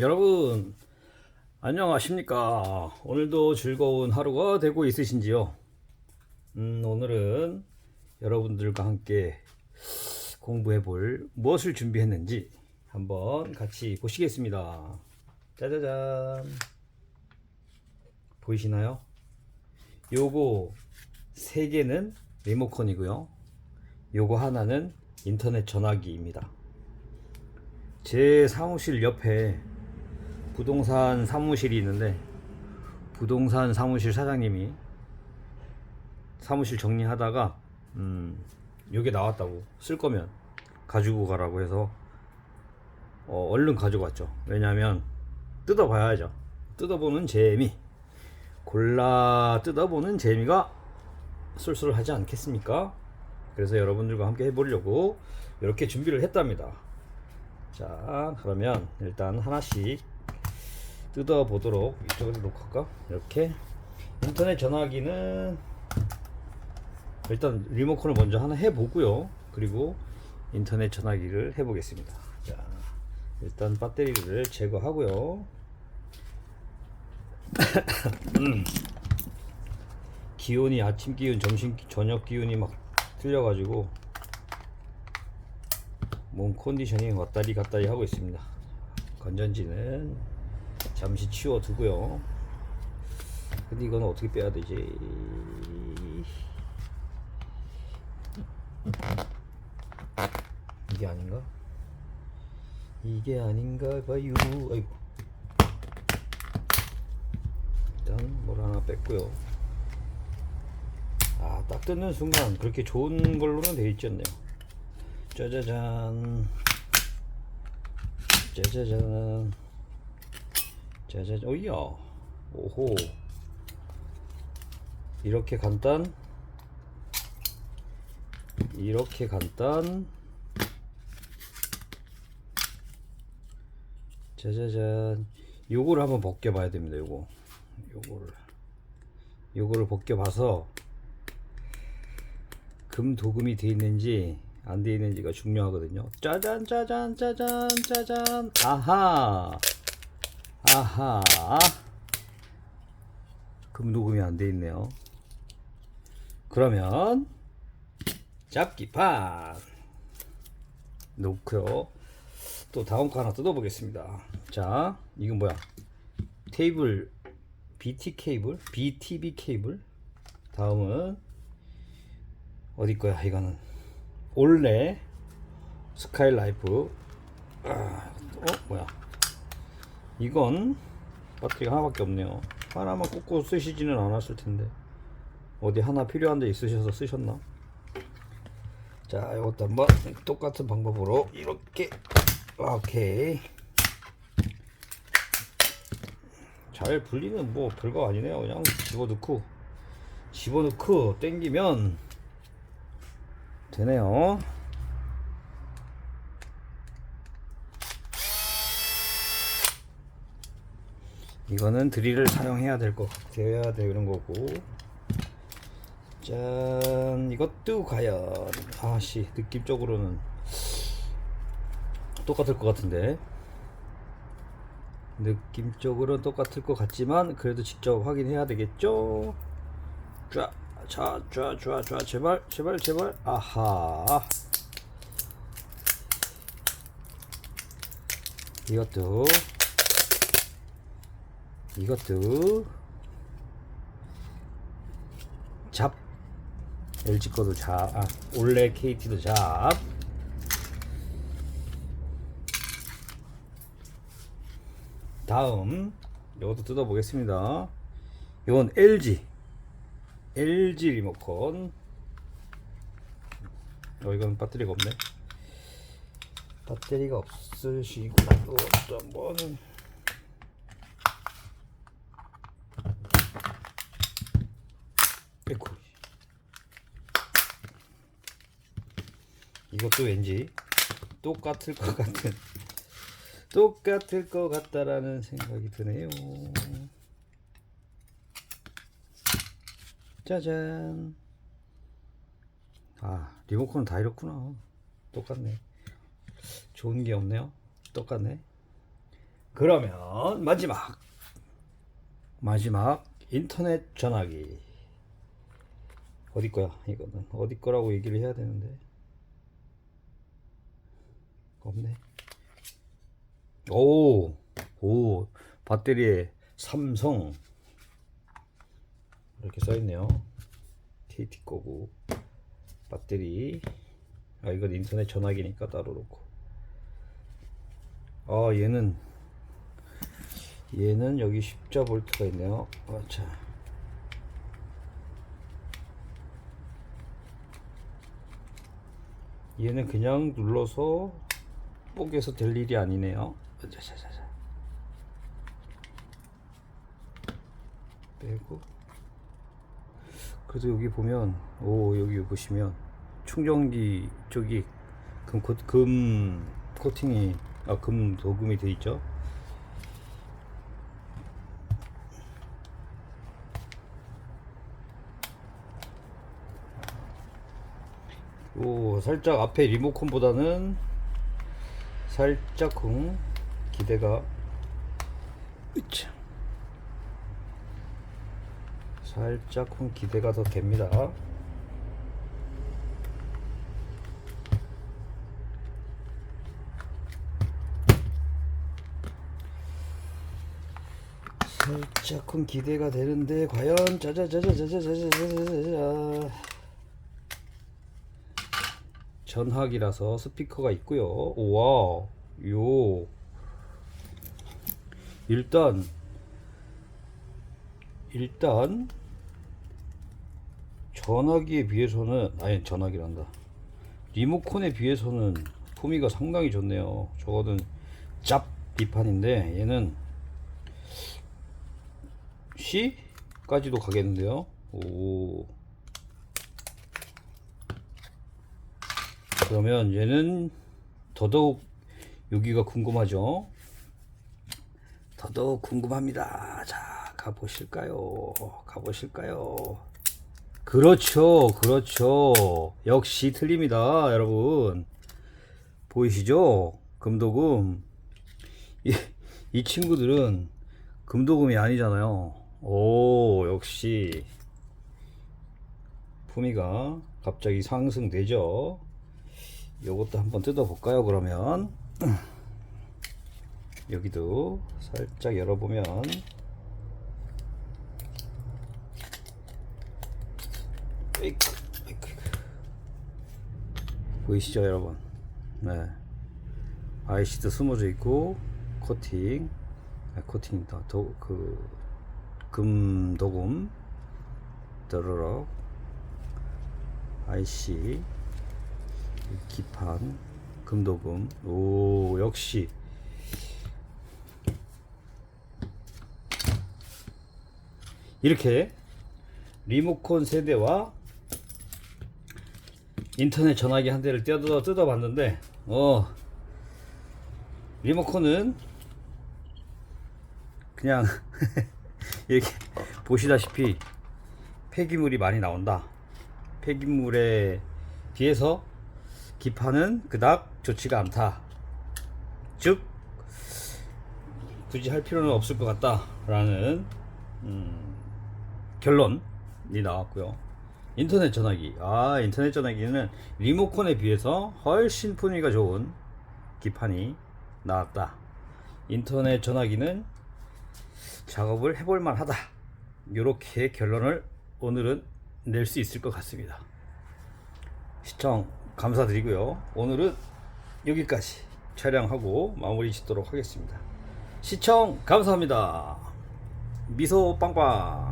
여러분 안녕하십니까? 오늘도 즐거운 하루가 되고 있으신지요? 음, 오늘은 여러분들과 함께 공부해 볼 무엇을 준비했는지 한번 같이 보시겠습니다. 짜자잔. 보이시나요? 요거 세 개는 리모컨이고요. 요거 하나는 인터넷 전화기입니다. 제 사무실 옆에 부동산 사무실이 있는데 부동산 사무실 사장님이 사무실 정리하다가 음 요게 나왔다고 쓸 거면 가지고 가라고 해서 어, 얼른 가지고 왔죠. 왜냐면 뜯어봐야죠. 뜯어보는 재미. 골라 뜯어보는 재미가 쏠쏠하지 않겠습니까? 그래서 여러분들과 함께 해보려고 이렇게 준비를 했답니다. 자 그러면 일단 하나씩 뜯어 보도록 이쪽으로 놓고 할까? 이렇게. 인터넷 전화기는 일단 리모컨을 먼저 하나 해 보고요. 그리고 인터넷 전화기를 해 보겠습니다. 자 일단 배터리를 제거하고요. 음. 기온이 아침 기온 점심 기- 저녁 기온이 막 틀려 가지고 몸 컨디션이 왔다리 갔다리 하고 있습니다. 건전지는 잠시 치워 두고요. 근데 이건 어떻게 빼야 되지? 이게 아닌가? 이게 아닌가 봐요. 아이고. 일단 뭘 하나 뺐고요. 아, 딱 뜯는 순간 그렇게 좋은 걸로는 되어 있지 않네요. 짜자잔 짜자잔 짜자잔 오이야. 오호. 이렇게 간단? 이렇게 간단? 짜자잔 요거를 한번 벗겨 봐야 됩니다 요거. 요거를. 요거를 벗겨 봐서 금 도금이 돼 있는지 안 돼 있는지가 중요하거든요. 짜잔 짜잔 짜잔 짜잔. 아하 아하 금 도금이 안 돼 있네요. 그러면 잡기판 놓고요. 또 다음 거 하나 뜯어보겠습니다. 자, 이건 뭐야? 테이블 BT 케이블, BTB 케이블. 다음은 어디 거야? 이거는 올레 스카이라이프. 아, 어 뭐야? 이건 배터리가 하나밖에 없네요. 하나만 꽂고 쓰시지는 않았을 텐데 어디 하나 필요한 데 있으셔서 쓰셨나? 자, 이것도 한번 똑같은 방법으로 이렇게 오케이. 잘 분리는 뭐 별거 아니네요. 그냥 집어넣고 집어넣고 땡기면 되네요. 이거는 드릴을 사용해야 될 거, 되어야 되는 거고. 짠, 이것도 과연, 아씨, 느낌적으로는 똑같을 것 같은데. 느낌적으로는 똑같을 것 같지만, 그래도 직접 확인해야 되겠죠? 쫙, 제발, 제발, 제발, 아하. 이것도, 이것도, 잡. LG 거도 잡, 아, 올레 KT도 잡. 다음, 이것도 뜯어보겠습니다. 이건 LG. LG 리모컨 어 이건 배터리가 없네 배터리가 없으시고 또 한번 에이쿠 이것도 왠지 똑같을 것 같은 똑같을 것 같다라는 생각이 드네요 짜잔. 아, 리모컨은 다 이렇구나. 똑같네. 좋은 게 없네요. 똑같네. 그러면 마지막 마지막 인터넷 전화기 어디 거야 이거는 어디 거라고 얘기를 해야 되는데 없네. 오, 오 배터리에 삼성. 이렇게 써 있네요. KT 거고. 배터리. 아 이건 인터넷 전화기니까 따로 놓고. 아 얘는 얘는 여기 십자 볼트가 있네요. 아차 얘는 그냥 눌러서 뽀개서 될 일이 아니네요. 자자자자. 빼고. 그래도 여기 보면 오 여기 보시면 충전기 쪽이 금, 코, 금 코팅이 아 금 도금이 돼 있죠? 오 살짝 앞에 리모컨보다는 살짝 쿵 기대가 으쌰. 살짝 쿵 기대가 더 됩니다 살짝 쿵 기대가 되는데 과연 짜자자자자자자자자자 전화기라서 스피커가 있고요. 와, 요 일단 일단 전화기에 비해서는 아니 전화기란다. 리모컨에 비해서는 품위가 상당히 좋네요. 저거는 짭 비판인데 얘는 C까지도 가겠는데요. 오. 그러면 얘는 더더욱 여기가 궁금하죠? 더더욱 궁금합니다. 자, 가보실까요? 가보실까요? 그렇죠, 그렇죠. 역시 틀립니다, 여러분. 보이시죠? 금도금. 이, 이 친구들은 금도금이 아니잖아요. 오, 역시. 품위가 갑자기 상승되죠. 요것도 한번 뜯어볼까요, 그러면? 여기도 살짝 열어보면. 보이시죠, 여러분? 네. 아이시도 숨어져 있고 코팅, 아, 코팅 더, 도, 그 금 도금, 더러럭, IC, 기판, 금도금. 오, 역시. 이렇게 리모컨 세대와 인터넷 전화기 한 대를 뜯어 뜯어 봤는데 어 리모컨은 그냥 이렇게 보시다시피 폐기물이 많이 나온다 폐기물에 비해서 기판은 그닥 좋지가 않다 즉 굳이 할 필요는 없을 것 같다라는 음, 결론이 나왔고요. 인터넷 전화기. 아, 인터넷 전화기는 리모컨에 비해서 훨씬 품위가 좋은 기판이 나왔다. 인터넷 전화기는 작업을 해볼 만하다. 이렇게 결론을 오늘은 낼 수 있을 것 같습니다. 시청 감사드리고요. 오늘은 여기까지 촬영하고 마무리 짓도록 하겠습니다. 시청 감사합니다. 미소 빵빵.